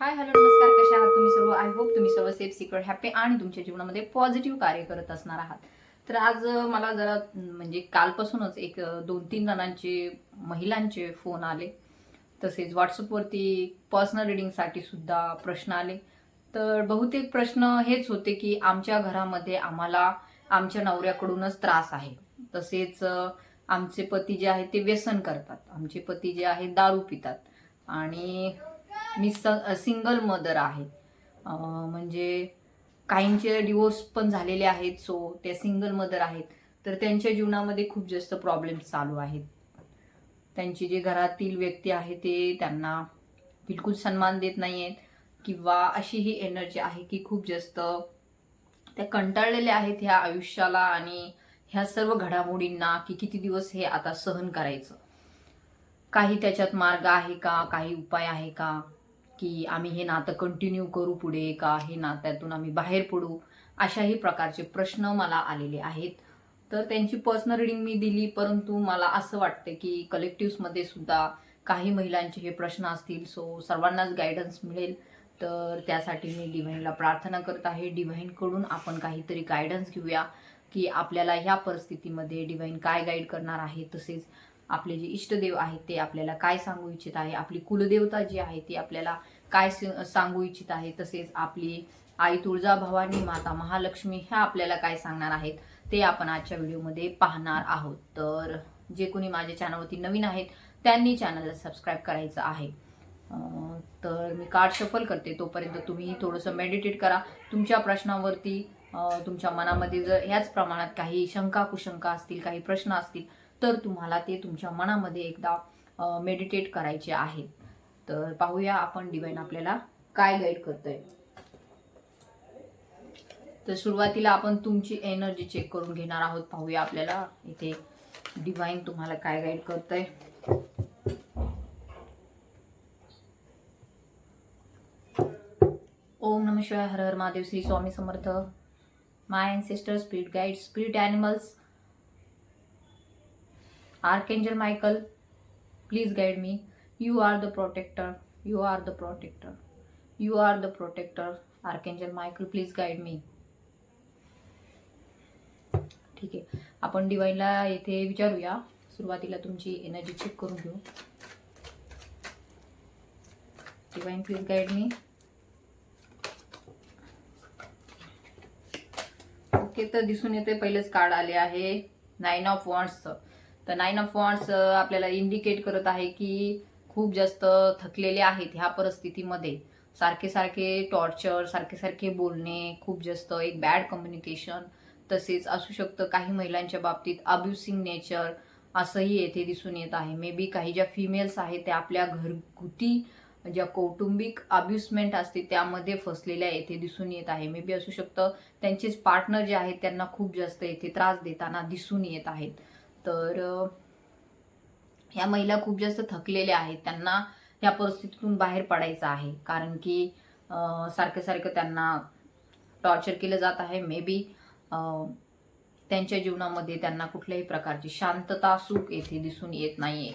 Hi hello नमस्कार कसे आहात तुम्ही सर्व? आय होप तुम्ही सर्व सेफ सिक्युअर हॅपी आणि तुमच्या जीवनामध्ये पॉझिटिव्ह कार्य करत असणार आहात. तर आज मला जरा म्हणजे कालपासूनच एक दोन तीन जणांचे महिलांचे फोन आले. तसेच व्हॉट्सअपवरती पर्सनल रिडिंगसाठी सुद्धा प्रश्न आले. तर बहुतेक प्रश्न हेच होते की आमच्या घरामध्ये आम्हाला आमच्या नवऱ्याकडूनच त्रास आहे. तसेच आमचे पती जे आहेत ते व्यसन करतात. आमचे पती जे आहेत दारू पितात. आणि मी स सिंगल मदर आहे. म्हणजे काहींचे डिवोर्स पण झालेले आहेत सो ते सिंगल मदर आहेत. तर त्यांच्या जीवनामध्ये खूप जास्त प्रॉब्लेम्स चालू आहेत. त्यांची जे घरातील व्यक्ती आहे ते त्यांना बिलकुल सन्मान देत नाही आहेत किंवा अशी ही एनर्जी आहे की खूप जास्त त्या कंटाळलेल्या आहेत ह्या आयुष्याला आणि ह्या सर्व घडामोडींना की किती दिवस हे आता सहन करायचं. काही त्याच्यात मार्ग आहे का? काही उपाय आहे का? की आम्ही हे नातं कंटिन्यू करू पुढे का हे नात्यातून आम्ही बाहेर पडू अशाही प्रकारचे प्रश्न मला आलेले आहेत. तर त्यांची पर्सनल रिडिंग मी दिली परंतु मला असं वाटतं की कलेक्टिव्समध्ये सुद्धा काही महिलांचे हे प्रश्न असतील सो सर्वांनाच गायडन्स मिळेल. तर त्यासाठी मी डिव्हाइनला प्रार्थना करत आहे. डिव्हाइनकडून आपण काहीतरी गायडन्स घेऊया की आपल्याला ह्या परिस्थितीमध्ये डिव्हाइन काय गाईड करणार आहे तसेच आपले जे इष्टदेव आहेत ते आपल्याला काय सांगू इच्छित आहे? आपली कुलदेवता जी आहे ती आपल्याला काय स- सांगू इच्छित आहे? तसेच आपली आई तुळजा भवानी माता महालक्ष्मी ह्या आपल्याला काय सांगणार आहेत? ते आपण आजच्या व्हिडिओमध्ये पाहणार आहोत. तर जे कोणी माझ्या चॅनलवरती नवीन आहेत त्यांनी चॅनलला सबस्क्राईब करायचं आहे. तर मी कार्ड शफल करते. तोपर्यंत तुम्ही थोडंसं मेडिटेट करा. तुमच्या प्रश्नावरती तुमच्या मनामध्ये जर ह्याच प्रमाणात काही शंका कुशंका असतील काही प्रश्न असतील तर तुम्हाला ते तुमच्या मनामध्ये एकदा मेडिटेट करायचे आहेत तर पाहूया आपण डिवाईन आपल्याला काय गाईड करतोय. तर सुरुवातीला आपण तुमची एनर्जी चेक करून घेणार आहोत. पाहूया आपल्याला इथे डिवाईन तुम्हाला काय गाईड करतोय. ओम नम शिवाय हर हर Mahadev Shri Swami Samarth. My ancestor spirit guide spirit animals archangel Michael please guide me you are the protector you are the protector you are the protector archangel Michael please guide me ठीक आहे आपण डिवाईनला येथे विचारूया सुरुवातीला तुमची energy check करून घेऊ divine please guide me okay तर दिसून येते पहिलेच कार्ड आले आहे नाईन ऑफ वॉन्ट्सचं तर नाईन ऑफ वॉन्ड्स आपल्याला इंडिकेट करत आहे की खूप जास्त थकलेले आहेत ह्या परिस्थितीमध्ये. सारखे सारखे टॉर्चर सारखे सारखे बोलणे खूप जास्त एक बॅड कम्युनिकेशन तसेच असू शकतं काही महिलांच्या बाबतीत अब्युसिंग नेचर असंही येथे दिसून येत आहे. मे बी काही ज्या फिमेल्स आहेत त्या आपल्या घरगुती ज्या कौटुंबिक अब्युसमेंट असते त्यामध्ये फसलेल्या येथे दिसून येत आहे. मे बी असू शकतं त्यांचेच पार्टनर जे आहेत त्यांना खूप जास्त येथे त्रास देताना दिसून येत आहेत. तर ह्या महिला खूप जास्त थकलेल्या आहेत. त्यांना या परिस्थितीतून बाहेर पडायचं आहे. कारण की सारखं सारखं त्यांना टॉर्चर केलं जात आहे. मे बी त्यांच्या जीवनामध्ये त्यांना कुठल्याही प्रकारची शांतता सुख येथे दिसून येत नाहीये.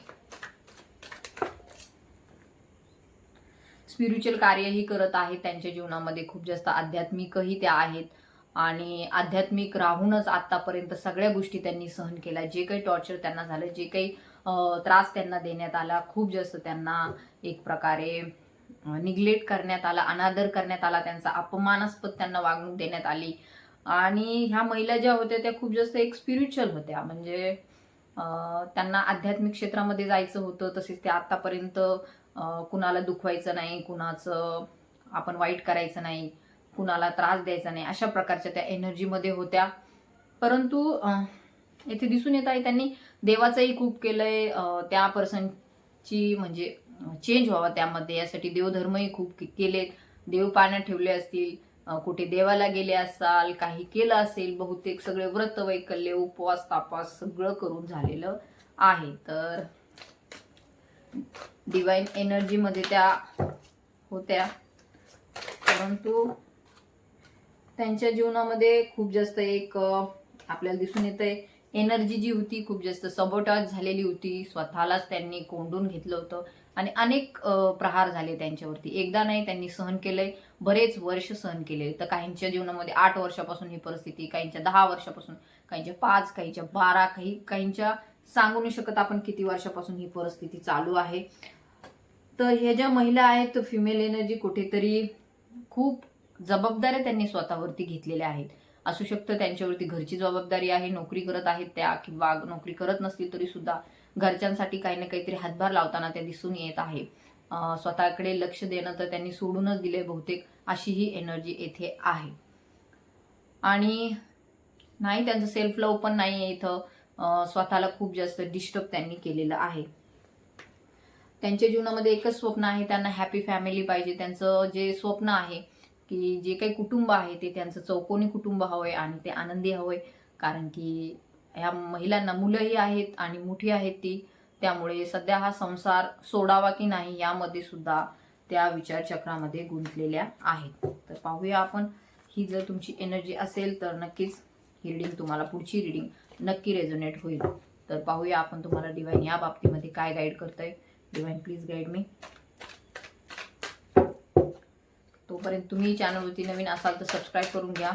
स्पिरिच्युअल कार्यही करत आहेत. त्यांच्या जीवनामध्ये खूप जास्त आध्यात्मिकही त्या आहेत. आणि आध्यात्मिक राहूनच आतापर्यंत सगळ्या गोष्टी त्यांनी सहन केल्या. जे काही टॉर्चर त्यांना झालं जे काही त्रास त्यांना देण्यात आला खूप जास्त त्यांना एक प्रकारे निग्लेक्ट करण्यात आला अनादर करण्यात आला त्यांचा अपमानास्पद त्यांना वागणूक देण्यात आली. आणि ह्या महिला ज्या होत्या त्या खूप जास्त एक स्पिरिच्युअल होत्या. म्हणजे त्यांना आध्यात्मिक क्षेत्रामध्ये जायचं होतं तसेच त्या आत्तापर्यंत कुणाला दुखवायचं नाही कुणाचं आपण वाईट करायचं नाही. कुणाला त्रास द्यायचा नाही अशा प्रकारच्या त्या एनर्जीमध्ये होत्या. परंतु येथे दिसून येत आहे त्यांनी देवाचंही खूप केलंय त्या पर्सनची म्हणजे चेंज व्हावा त्यामध्ये. यासाठी देवधर्मही खूप के- केलेत. देव पाण्यात ठेवले असतील कुठे देवाला गेले असाल काही केलं असेल बहुतेक सगळे व्रत वैकल्य उपवास तापास सगळं करून झालेलं आहे. तर डिवाईन एनर्जीमध्ये त्या होत्या. परंतु त्यांच्या जीवनामध्ये खूप जास्त एक आपल्याला दिसून येतंय. एनर्जी जी होती खूप जास्त सबोटाज झालेली होती. स्वतःलाच त्यांनी कोंडून घेतलं होतं. आणि अनेक प्रहार झाले त्यांच्यावरती. एकदा नाही त्यांनी सहन केलंय. बरेच वर्ष सहन केले. तर काहींच्या जीवनामध्ये आठ वर्षापासून ही परिस्थिती काहींच्या दहा वर्षापासून काहींच्या पाच काहींच्या बारा काही काहींच्या सांगू नाही शकत आपण किती वर्षापासून ही परिस्थिती चालू आहे. तर ह्या ज्या महिला आहेत फिमेल एनर्जी कुठेतरी खूप जबाबदाऱ्या त्यांनी स्वतःवरती घेतलेल्या आहेत. असू शकतं त्यांच्यावरती घरची जबाबदारी आहे नोकरी करत आहेत त्या किंवा नोकरी करत नसतील तरी सुद्धा घरच्यांसाठी काही ना काहीतरी हातभार लावताना त्या दिसून येत आहे. स्वतःकडे लक्ष देणं तर त्यांनी सोडूनच दिले बहुतेक अशी ही एनर्जी येथे आहे. आणि नाही त्यांचं सेल्फ लव पण नाही आहे इथं स्वतःला खूप जास्त डिस्टर्ब त्यांनी केलेलं आहे. त्यांच्या जीवनामध्ये एकच स्वप्न आहे त्यांना हॅपी फॅमिली पाहिजे. त्यांचं जे स्वप्न आहे की जे काही कुटुंब आहे ते त्यांचं चौकोनी कुटुंब हवंय आणि ते आनंदी हवंय. कारण की ह्या महिलांना मुलंही आहेत आणि मोठी आहेत ती. त्यामुळे सध्या हा संसार सोडावा की नाही यामध्ये सुद्धा त्या विचारचक्रामध्ये गुंतलेल्या आहेत. तर पाहूया आपण. ही जर तुमची एनर्जी असेल तर नक्कीच ही रिडिंग तुम्हाला पुढची रिडिंग नक्की रेझोनेट होईल. तर पाहूया आपण तुम्हाला डिवाईन या बाबतीमध्ये काय गाईड करतंय. डिवाईन प्लीज गाईड मी तोपर्यंत तुम्ही चॅनलवरती नवीन असाल तर सबस्क्राईब करून घ्या.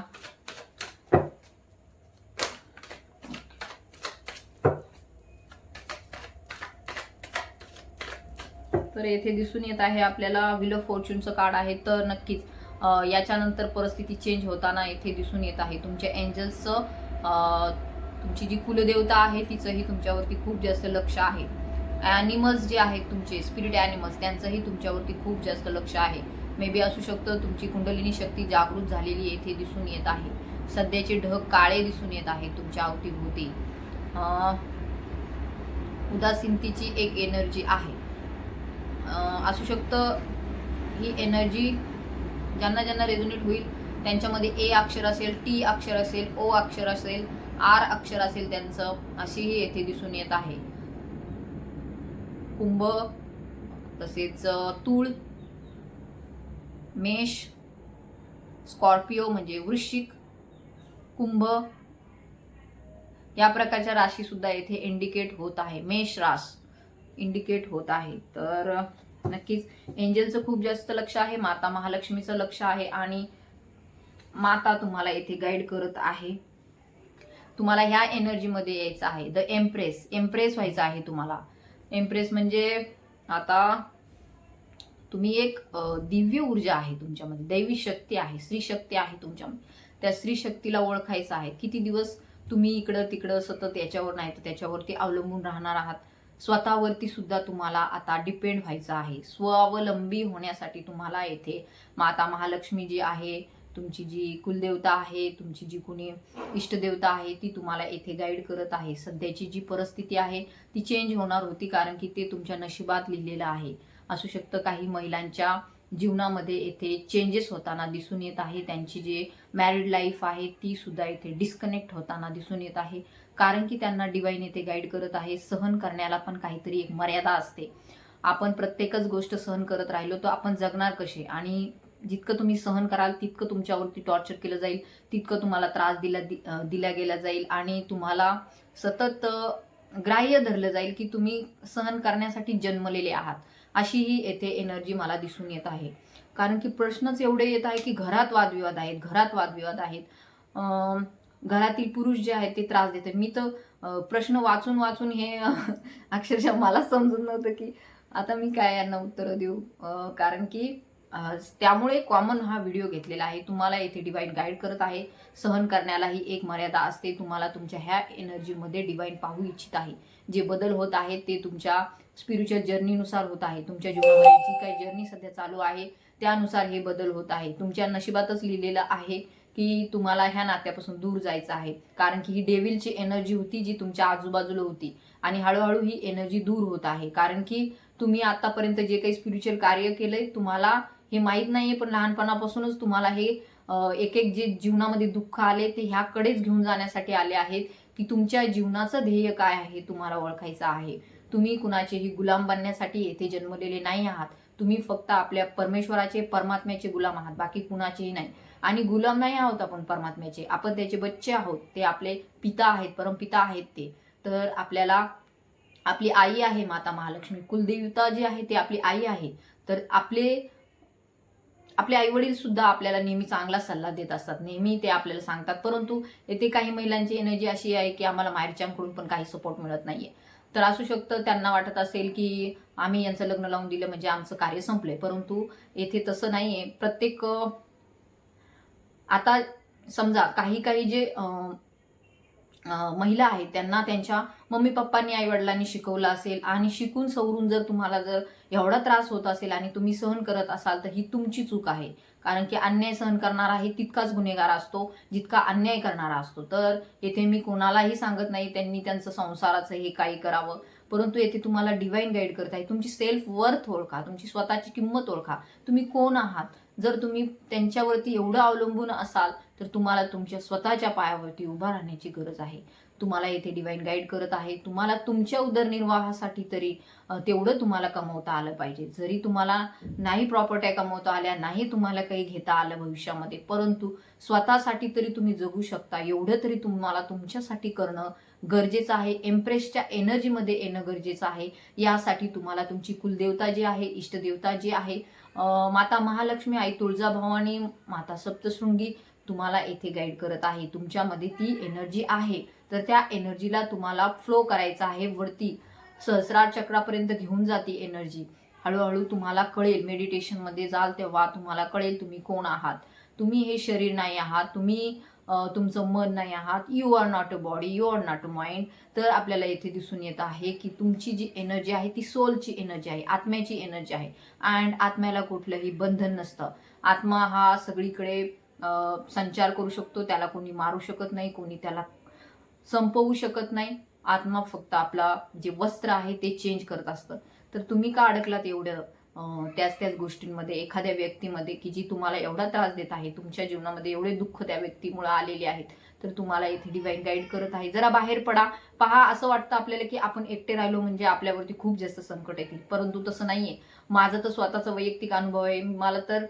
तर येथे दिसून येत आहे आपल्याला विल ऑफ फॉर्च्यूनचं कार्ड आहे. तर नक्कीच याच्यानंतर परिस्थिती चेंज होताना येथे दिसून येत आहे. तुमच्या एंजल्सचं तुमची जी कुलदेवता आहे तिचंही तुमच्यावरती खूप जास्त लक्ष आहे. ॲनिमल्स जे आहेत तुमचे स्पिरिट ॲनिमल्स त्यांचंही तुमच्यावरती खूप जास्त लक्ष आहे. मे बी असू शकतं. तुमची कुंडलिनी शक्ती जागृत झालेली येथे दिसून येत आहे. सध्याचे ढग काळे दिसून येत आहेत. तुमच्या अवतीभोवती. उदासीनतेची एक एनर्जी आहे. असू शकतं ही एनर्जी ज्यांना ज्यांना रेझोनेट होईल त्यांच्यामध्ये ए अक्षर असेल टी अक्षर असेल ओ अक्षर असेल आर अक्षर असेल त्यांचं अशीही येथे दिसून येत आहे. कुंभ तसेच तूळ मेष स्कॉर्पिओ म्हणजे वृश्चिक कुंभ या प्रकारच्या राशीसुद्धा येथे इंडिकेट होत आहे. मेष रास इंडिकेट होत आहे. तर नक्कीच एंजलचं खूप जास्त लक्ष आहे माता महालक्ष्मीचं लक्ष आहे आणि माता तुम्हाला येथे गाईड करत आहे. तुम्हाला ह्या एनर्जीमध्ये यायचं आहे. द एम्प्रेस एम्प्रेस व्हायचं आहे तुम्हाला. एम्प्रेस म्हणजे आता तुम्ही एक दिव्य ऊर्जा आहे तुमच्यामध्ये दैवी शक्ती आहे स्त्री शक्ती आहे तुमच्यामध्ये. त्या स्त्री शक्तीला ओळखायचं आहे. किती दिवस तुम्ही इकडं तिकडं सतत याच्यावर नाही तर त्याच्यावरती अवलंबून राहणार आहात? स्वतःवरती सुद्धा तुम्हाला आता डिपेंड व्हायचं आहे. स्वावलंबी होण्यासाठी तुम्हाला येथे माता महालक्ष्मी जी आहे तुमची जी कुलदेवता आहे तुमची जी कुणी इष्टदेवता आहे ती तुम्हाला येथे गाईड करत आहे. सध्याची जी परिस्थिती आहे ती चेंज होणार होती कारण की ते तुमच्या नशिबात लिहिलेलं आहे. असू शकतं काही महिलांच्या जीवनामध्ये येथे चेंजेस होताना दिसून येत आहे. त्यांची जे मॅरिड लाईफ आहे ती सुद्धा इथे डिस्कनेक्ट होताना दिसून येत आहे. कारण की त्यांना डिवाईन येथे गाईड करत आहे. सहन करण्याला पण काहीतरी एक मर्यादा असते. आपण प्रत्येकच गोष्ट सहन करत राहिलो तर आपण जगणार कसे? आणि जितकं तुम्ही सहन कराल तितकं तुमच्यावरती टॉर्चर केलं जाईल तितकं तुम्हाला त्रास दिला दि- दिला गेला जाईल आणि तुम्हाला सतत ग्राह्य धरलं जाईल की तुम्ही सहन करण्यासाठी जन्मलेले आहात. अशी ही येथे एनर्जी मला दिसून येत आहे. कारण की प्रश्नच एवढे येत आहे की घरात वादविवाद आहेत घरात वादविवाद आहेत. घरातील पुरुष जे आहेत ते त्रास देतात. मी तर प्रश्न वाचून वाचून हे अक्षरशः मला समजत नव्हतं की आता मी काय यांना उत्तरं देऊ. कारण की त्यामुळे कॉमन हा व्हिडिओ घेतलेला आहे. तुम्हाला येथे डिवाईन गाईड करत आहे. सहन करण्यालाही एक मर्यादा असते. तुम्हाला तुमच्या ह्या एनर्जीमध्ये डिवाईन पाहू इच्छित आहे. जे बदल होत आहेत ते तुमच्या स्पिरिच्युअल जर्नीनुसार होत आहे. तुमच्या जीवनामध्ये जी काही जर्नी सध्या चालू आहे त्यानुसार हे बदल होत आहे. तुमच्या नशिबातच लिहिलेलं आहे की तुम्हाला ह्या नात्यापासून दूर जायचं आहे. कारण की ही डेव्हिलची एनर्जी होती जी तुमच्या आजूबाजूला होती. आणि हळूहळू ही एनर्जी दूर होत आहे. कारण की तुम्ही आतापर्यंत जे काही स्पिरिच्युअल कार्य केलंय तुम्हाला हे माहीत नाहीये पण लहानपणापासूनच तुम्हाला हे एक एक जे जीवनामध्ये दुःख आले ते ह्याकडेच घेऊन जाण्यासाठी आले आहेत की तुमच्या जीवनाचं ध्येय काय आहे तुम्हाला ओळखायचं आहे. तुम्ही कुणाचेही गुलाम बनण्यासाठी येथे जन्मलेले नाही आहात. तुम्ही फक्त आपल्या परमेश्वराचे परमात्म्याचे गुलाम आहात. बाकी कुणाचेही नाही. आणि गुलाम नाही आहोत आपण परमात्म्याचे. आपण त्याचे बच्चे आहोत. ते आपले पिता आहेत परमपिता आहेत ते. तर आपल्याला आपली आई आहे माता महालक्ष्मी. कुलदेवता जी आहे ती आपली आई आहे. तर आपले आपले आई वडील सुद्धा आपल्याला नेहमी चांगला सल्ला देत असतात. नेहमी ते आपल्याला सांगतात. परंतु येथे काही महिलांची एनर्जी अशी आहे की आम्हाला माहेरच्यांकडून पण काही सपोर्ट मिळत नाहीये. तर असू शकतं त्यांना वाटत असेल की आम्ही यांचं लग्न लावून दिलं म्हणजे आमचं कार्य संपलंय. परंतु येथे तसं नाहीये. प्रत्येक आता समजा काही काही जे महिला आहेत त्यांना त्यांच्या मम्मी पप्पांनी आई वडिलांनी शिकवलं असेल आणि शिकून सवरून जर तुम्हाला जर एवढा त्रास होत असेल आणि तुम्ही सहन करत असाल तर ही तुमची चूक आहे. कारण की अन्याय सहन करणारा हे तितकाच गुन्हेगार असतो जितका अन्याय करणारा असतो. तर येथे मी कोणालाही सांगत नाही त्यांनी त्यांचं संसाराचं हे काही करावं. परंतु येथे तुम्हाला डिवाईन गाईड करत आहे. तुमची सेल्फ वर्थ ओळखा तुमची स्वतःची किंमत ओळखा. तुम्ही कोण आहात? जर तुम्ही त्यांच्यावरती एवढं अवलंबून असाल तर तुम्हाला तुमच्या स्वतःच्या पायावरती उभा राहण्याची गरज आहे. तुम्हाला येथे डिवाईन गाईड करत आहे. तुम्हाला तुमच्या उदरनिर्वाहासाठी तरी तेवढं तुम्हाला कमवता आलं पाहिजे. जरी तुम्हाला नाही प्रॉपर्ट्या कमवता आल्या नाही तुम्हाला काही घेता आलं भविष्यामध्ये परंतु स्वतःसाठी तरी तुम्ही जगू शकता. एवढं तरी तुम्हाला तुमच्यासाठी करणं गरजेचं आहे. एम्प्रेसच्या एनर्जीमध्ये येणं गरजेचं आहे. यासाठी तुम्हाला तुमची कुलदेवता जी आहे इष्टदेवता जी आहे माता महालक्ष्मी आई तुळजाभवानी माता सप्तशृंगी तुम्हाला येथे गाईड करत आहे. तुमच्यामध्ये ती एनर्जी आहे. तर त्या एनर्जीला तुम्हाला फ्लो करायचा आहे. वरती सहस्रार चक्रापर्यंत घेऊन जाते एनर्जी हळूहळू तुम्हाला कळेल. मेडिटेशनमध्ये जाल तेव्हा तुम्हाला कळेल तुम्ही कोण आहात. तुम्ही हे शरीर नाही आहात. तुम्ही तुमचं मन नाही आहात. You are not a body you are not a mind तर आपल्याला येथे दिसून येत आहे की तुमची जी एनर्जी आहे ती सोलची एनर्जी आहे आत्म्याची एनर्जी आहे. अँड आत्म्याला कुठलंही बंधन नसतं. आत्मा हा सगळीकडे संचार करू शकतो. त्याला कोणी मारू शकत नाही कोणी त्याला संपवू शकत नाही. आत्मा फक्त आपला जे वस्त्र आहे ते चेंज करत असतं. तर तुम्ही का अडकलात एवढं? त्याच त्याच गोष्टींमध्ये एखाद्या व्यक्तीमध्ये की जी तुम्हाला एवढा त्रास देत आहे तुमच्या जीवनामध्ये एवढे दुःख त्या व्यक्तीमुळे आलेले आहेत तर तुम्हाला इथे डिवाईन गाईड करत आहे. जरा बाहेर पडा. पहा असं वाटतं आपल्याला की आपण एकटे राहिलो म्हणजे आपल्यावरती खूप जास्त संकट येतील. परंतु तसं नाहीये. माझं तर स्वतःचा वैयक्तिक अनुभव आहे. मला तर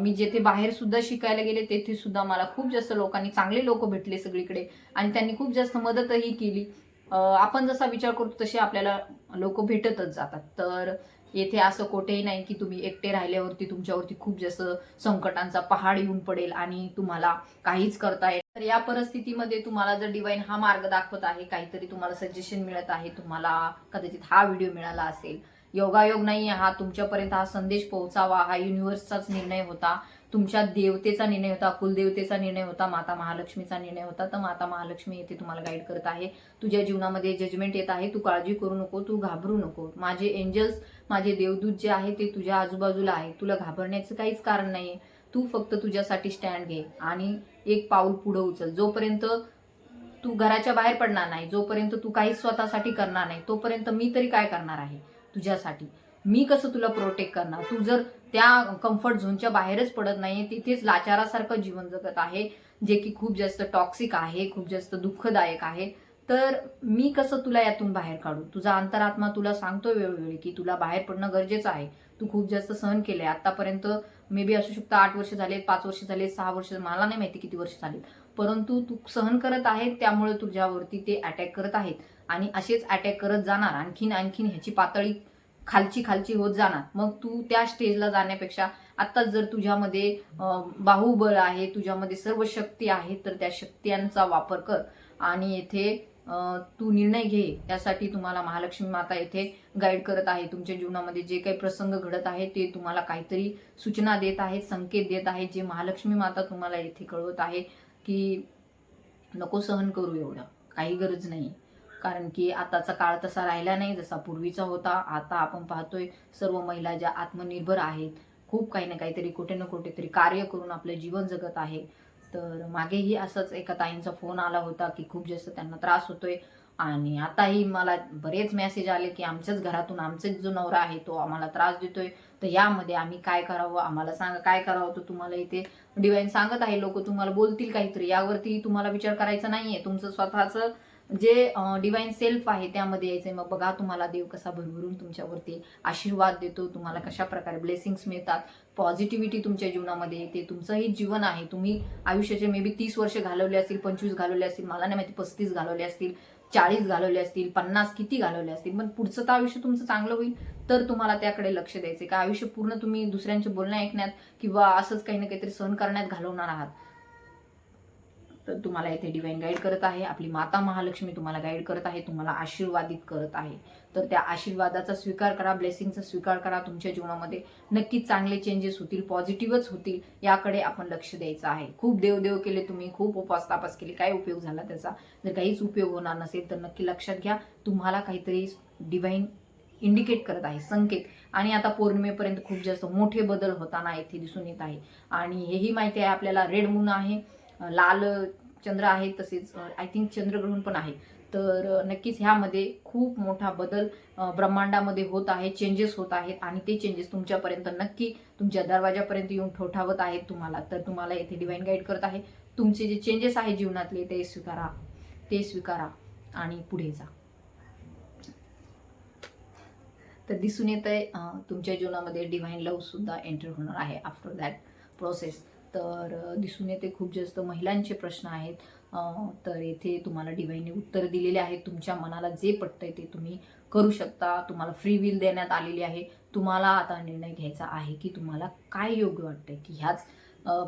मी जेथे बाहेर सुद्धा शिकायला गेले तेथे सुद्धा मला खूप जास्त लोकांनी चांगले लोक भेटले सगळीकडे आणि त्यांनी खूप जास्त मदतही केली. आपण जसा विचार करतो तसे आपल्याला लोक भेटतच जातात. तर येथे असं कुठेही नाही की तुम्ही एकटे राहिल्यावरती तुमच्यावरती खूप जास्त संकटांचा पहाड येऊन पडेल आणि तुम्हाला काहीच करता येईल तर या परिस्थितीमध्ये तुम्हाला जर डिवाईन हा मार्ग दाखवत आहे काहीतरी तुम्हाला सजेशन मिळत आहे तुम्हाला कदाचित हा व्हिडिओ मिळाला असेल. योगायोग नाही हा तुमच्यापर्यंत हा संदेश पोहोचावा हा युनिव्हर्सचाच निर्णय होता. तुमच्या देवतेचा निर्णय होता कुलदेवतेचा निर्णय होता माता महालक्ष्मीचा निर्णय होता. तर माता महालक्ष्मी येथे तुम्हाला गाईड करत आहे. तुझ्या जीवनामध्ये जजमेंट येत आहे. तू काळजी करू नको तू घाबरू नको. माझे एंजल्स माझे देवदूत जे आहे ते तुझ्या आजूबाजूला आहे. तुला घाबरण्याचं काहीच कारण नाही तू फक्त तुझ्यासाठी स्टँड घे आणि एक पाऊल पुढं उचल. जोपर्यंत तू घराच्या बाहेर पडणार नाही जोपर्यंत तू काहीच स्वतःसाठी करणार नाही तोपर्यंत मी तरी काय करणार आहे? तुझ्यासाठी. मी कसं तुला प्रोटेक्ट करणार? तू जर त्या कम्फर्ट झोनच्या बाहेरच पडत नाही तिथेच लाचारासारखं जीवन जगत आहे जे की खूप जास्त टॉक्सिक आहे खूप जास्त दुःखदायक आहे. तर मी कसं तुला यातून बाहेर काढू? तुझा अंतरात्मा तुला सांगतो वेळोवेळी की तुला बाहेर पडणं गरजेचं आहे. तू खूप जास्त सहन केलंय. आतापर्यंत मे बी असू शकतं आठ वर्ष झाले पाच वर्ष झाले सहा वर्ष मला नाही माहिती किती वर्ष झाले परंतु तू सहन करत आहे त्यामुळे तुझ्यावरती ते अटॅक करत आहेत. आणि असेच अटॅक करत जाणार आणखीन आणखीन ह्याची पातळी खालची खालची होत जाणार. मग तू त्या स्टेजला जाण्यापेक्षा आत्ताच जर तुझ्यामध्ये बाहुबळ आहे तुझ्यामध्ये सर्व शक्ती आहे तर त्या शक्त्यांचा वापर कर. आणि येथे तू निर्णय घे. त्यासाठी तुम्हाला महालक्ष्मी माता येथे गाईड करत आहे. तुमच्या जीवनामध्ये जे काही प्रसंग घडत आहे ते तुम्हाला काहीतरी सूचना देत आहेत संकेत देत आहेत जे महालक्ष्मी माता तुम्हाला येथे कळवत आहे की नको सहन करू एवढं. काही गरज नाही. कारण की आताचा काळ तसा राहिला नाही जसा पूर्वीचा होता. आता आपण पाहतोय सर्व महिला ज्या आत्मनिर्भर आहेत खूप काही ना काहीतरी कुठे ना कुठेतरी कार्य करून आपलं जीवन जगत आहे. तर मागेही असंच एका ताईंचा फोन आला होता की खूप जास्त त्यांना त्रास होतोय. आणि आताही मला बरेच मेसेज आले की आमच्याच घरातून आमचाच जो नवरा आहे तो आम्हाला त्रास देतोय. तर यामध्ये आम्ही काय करावं? आम्हाला सांगा काय करावं तर तुम्हाला इथे? डिवाईन सांगत आहे लोक तुम्हाला बोलतील काहीतरी. यावरती तुम्हाला विचार करायचा नाहीये. तुमचं स्वतःचं जे डिवाईन सेल्फ आहे त्यामध्ये यायचंय. मग बघा तुम्हाला देव कसा भरभरून तुमच्यावरती आशीर्वाद देतो. तुम्हाला कशा प्रकारे ब्लेसिंग्स मिळतात. पॉझिटिव्हिटी तुमच्या जीवनामध्ये येते. तुमचंही जीवन आहे. तुम्ही आयुष्याचे मे बी तीस वर्ष घालवले असतील पंचवीस घालवले असतील मला नाही माहिती पस्तीस घालवले असतील चाळीस घालवले असतील पन्नास किती घालवले असतील. पण पुढचं तर आयुष्य तुमचं चांगलं होईल. तर तुम्हाला त्याकडे लक्ष द्यायचं का आयुष्य पूर्ण तुम्ही दुसऱ्यांचे बोलणं ऐकण्यात किंवा असंच काही ना काहीतरी सहन करण्यात घालवणार आहात. तर तुम्हाला इथे डिवाईन गाईड करत आहे. आपली माता महालक्ष्मी तुम्हाला गाईड करत आहे. तुम्हाला आशीर्वादित करत आहे. तर त्या आशीर्वादाचा स्वीकार करा ब्लेसिंगचा स्वीकार करा. तुमच्या जीवनामध्ये नक्कीच चांगले चेंजेस होतील पॉझिटिव्हच होतील याकडे आपण लक्ष द्यायचं आहे. खूप देवदेव केले तुम्ही खूप उपास तापास केले. काय उपयोग झाला त्याचा? जर काहीच उपयोग होणार नसेल तर नक्की लक्षात घ्या. तुम्हाला काहीतरी डिवाईन इंडिकेट करत आहे संकेत. आणि आता पौर्णिमेपर्यंत खूप जास्त मोठे बदल होताना येथे दिसून येत आहे. आणि हेही माहिती आहे आपल्याला रेड मून आहे. लाल चंद्र आहे तसेच आय थिंक चंद्रग्रहण पण आहे. तर नक्कीच ह्यामध्ये खूप मोठा बदल ब्रह्मांडामध्ये होत आहे चेंजेस होत आहेत आणि ते चेंजेस तुमच्यापर्यंत नक्की तुमच्या दरवाजापर्यंत येऊन ठोठावत आहेत तुम्हाला. तर तुम्हाला येथे डिवाईन गाईड करत आहे. तुमचे जे चेंजेस आहे जीवनातले ते स्वीकारा ते स्वीकारा आणि पुढे जा. तर दिसून येत आहे तुमच्या जीवनामध्ये डिव्हाइन लवसुद्धा सुद्धा एंटर होणार आहे आफ्टर दॅट प्रोसेस तर दिसून येते खूप जास्त महिलांचे प्रश्न आहेत. तर येथे तुम्हाला डिवाईनने उत्तर दिलेले आहेत तुमच्या मनाला जे पटतंय ते तुम्ही करू शकता. तुम्हाला फ्री विल देण्यात आलेली आहे. तुम्हाला आता निर्णय घ्यायचा आहे की तुम्हाला काय योग्य वाटतंय? की ह्याच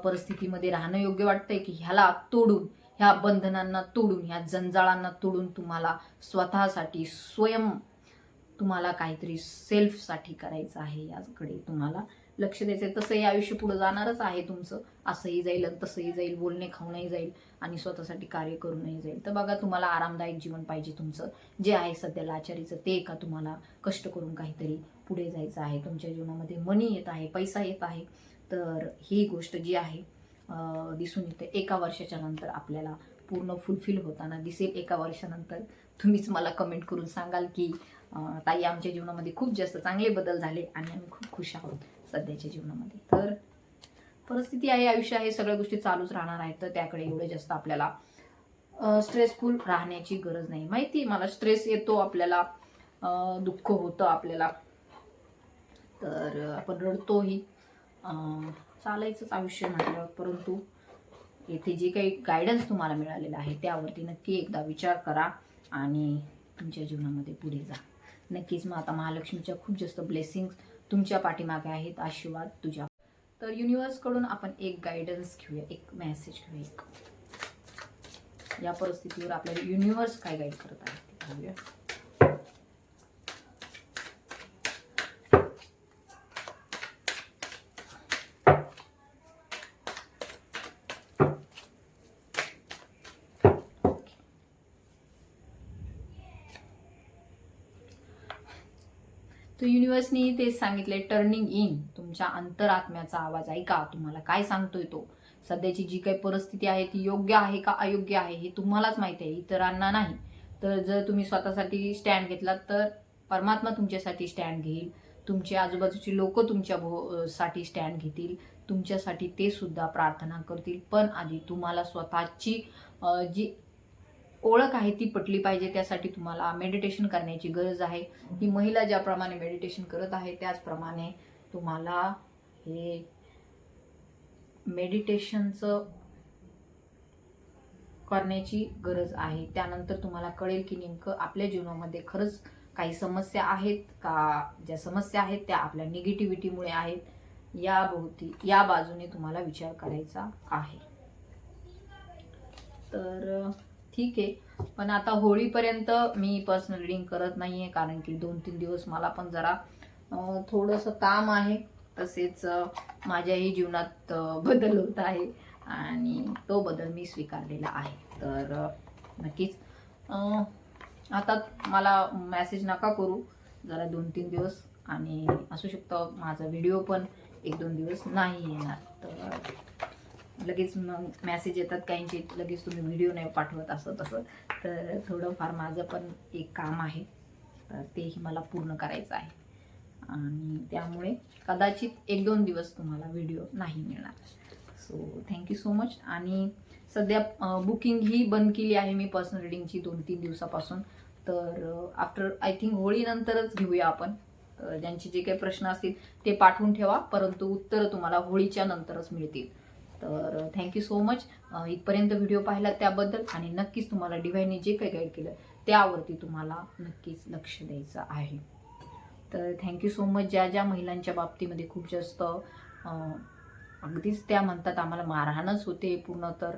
परिस्थितीमध्ये राहणं योग्य वाटतंय? की ह्याला तोडून ह्या बंधनांना तोडून ह्या जंजाळांना तोडून तुम्हाला स्वतःसाठी स्वयं तुम्हाला काहीतरी सेल्फसाठी करायचं आहे याकडे तुम्हाला लक्ष द्यायचं आहे तसंही आयुष्य पुढे जाणारच आहे तुमचं. असंही जाईल आणि तसंही जाईल बोलणे खाऊनही जाईल आणि स्वतःसाठी कार्य करूनही जाईल. तर बघा तुम्हाला आरामदायक जीवन पाहिजे तुमचं. जे आहे सध्याला आचारीचं ते का तुम्हाला कष्ट करून काहीतरी पुढे जायचं आहे? तुमच्या जीवनामध्ये मनी येत आहे पैसा येत आहे. तर ही गोष्ट जी आहे दिसून येते. एका वर्षाच्या नंतर आपल्याला पूर्ण फुलफिल होताना दिसेल. एका वर्षानंतर तुम्हीच मला कमेंट करून सांगाल की ताई आमच्या जीवनामध्ये खूप जास्त चांगले बदल झाले आणि आम्ही खूप खुश आहोत. सध्याच्या जीवनामध्ये. तर परिस्थिती आहे आयुष्य आहे सगळ्या गोष्टी चालूच राहणार आहेत. तर त्याकडे एवढं जास्त आपल्याला स्ट्रेसफुल राहण्याची गरज नाही. माहिती मला स्ट्रेस येतो आपल्याला दुःख होतं आपल्याला. तर आपण रडतोही. अं, चालायचंच आयुष्य म्हटलं परंतु येथे जे काही गायडन्स तुम्हाला मिळालेलं आहे त्यावरती नक्की एकदा विचार करा आणि तुमच्या जीवनामध्ये पुढे जा. नक्कीच मग आता महालक्ष्मीच्या खूप जास्त ब्लेसिंग्स तुमच्या पाठीमागे आहेत आशीर्वाद तुझ्या. तर युनिव्हर्सकडून आपण एक गायडन्स घेऊया एक मेसेज घेऊया एक. या परिस्थितीवर आपल्याला युनिव्हर्स काय गाईड करत आहे ते तर युनिव्हर्सनी तेच सांगितले टर्निंग इन तुमच्या अंतरात्म्याचा आवाज ऐका. तुम्हाला काय सांगतोय तो? सध्याची जी काही परिस्थिती आहे ती योग्य आहे का अयोग्य आहे हे तुम्हालाच माहिती आहे. इतरांना नाही. तर जर तुम्ही स्वतःसाठी स्टँड घेतलात तर परमात्मा तुमच्यासाठी स्टँड घेईल. तुमचे आजूबाजूची लोक तुमच्या भो साठी स्टँड घेतील. तुमच्यासाठी ते सुद्धा प्रार्थना करतील. पण आधी तुम्हाला स्वतःची जी ओळख आहे ती पटली पाहिजे त्यासाठी तुम्हाला मेडिटेशन करण्याची गरज आहे. ही महिला ज्याप्रमाणे मेडिटेशन करत आहे त्याचप्रमाणे तुम्हाला हे मेडिटेशनचं करण्याची गरज आहे. त्यानंतर तुम्हाला कळेल की नेमकं आपल्या जीवनामध्ये खरंच काही समस्या आहेत का? ज्या समस्या आहेत त्या आपल्या निगेटिव्हिटीमुळे आहेत. या भोवती या बाजूने तुम्हाला विचार करायचा आहे. तर ठीक आहे. पण आता होळीपर्यंत मी पर्सनल रिडिंग करत नाही आहे कारण की दोन तीन दिवस मला पण जरा थोडंसं काम आहे. तसेच माझ्याही जीवनात बदल होत आहे आणि तो बदल मी स्वीकारलेला आहे. तर नक्कीच आता मला मॅसेज नका करू. जरा दोन तीन दिवस आणि असू शकतं माझा व्हिडिओ पण एक दोन दिवस नाही येणार. तर लगेच मग मॅसेज येतात काहींचे लगेच तुम्ही व्हिडिओ नाही पाठवत असं तसं. तर थोडंफार माझं पण एक काम आहे. तर तेही मला पूर्ण करायचं आहे. आणि त्यामुळे कदाचित एक दोन दिवस तुम्हाला व्हिडिओ नाही मिळणार. सो थँक्यू सो मच आणि सध्या बुकिंग ही बंद केली आहे मी पर्सनल रिडिंगची दोन तीन दिवसापासून. तर आफ्टर आय थिंक होळीनंतरच घेऊया आपण. ज्यांचे जे काही प्रश्न असतील ते पाठवून ठेवा. परंतु उत्तरं तुम्हाला होळीच्या नंतरच मिळतील. तर थँक्यू सो मच इथपर्यंत व्हिडिओ पाहिला त्याबद्दल आणि नक्कीच तुम्हाला डिव्हाइनने जे काही गाईड केलं त्यावरती तुम्हाला नक्कीच लक्ष द्यायचं आहे. तर थँक्यू सो मच ज्या ज्या महिलांच्या बाबतीमध्ये खूप जास्त अगदीच त्या म्हणतात आम्हाला मारहाणच होते पूर्ण तर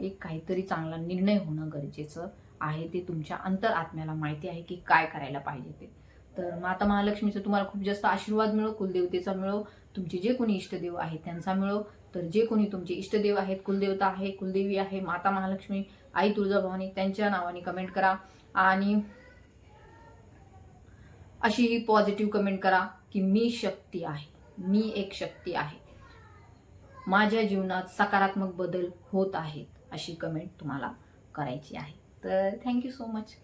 एक काहीतरी चांगला निर्णय होणं गरजेचं आहे. ते तुमच्या अंतर आत्म्याला माहिती आहे की काय करायला पाहिजे ते. तर माता महालक्ष्मीचं तुम्हाला खूप जास्त आशीर्वाद मिळो कुलदेवतेचा मिळो तुमचे जे कोणी इष्टदेव आहेत त्यांचा मिळो. तर जे कोणी तुमचे इष्टदेव आहेत कुलदेवता आहे कुलदेवी आहे माता महालक्ष्मी आई तुळजाभवानी त्यांच्या नावाने कमेंट करा. आणि अशी पॉझिटिव्ह कमेंट करा की मी शक्ती आहे. मी एक शक्ती आहे. माझ्या जीवनात सकारात्मक बदल होत आहेत अशी कमेंट तुम्हाला करायची आहे. तर थँक्यू सो मच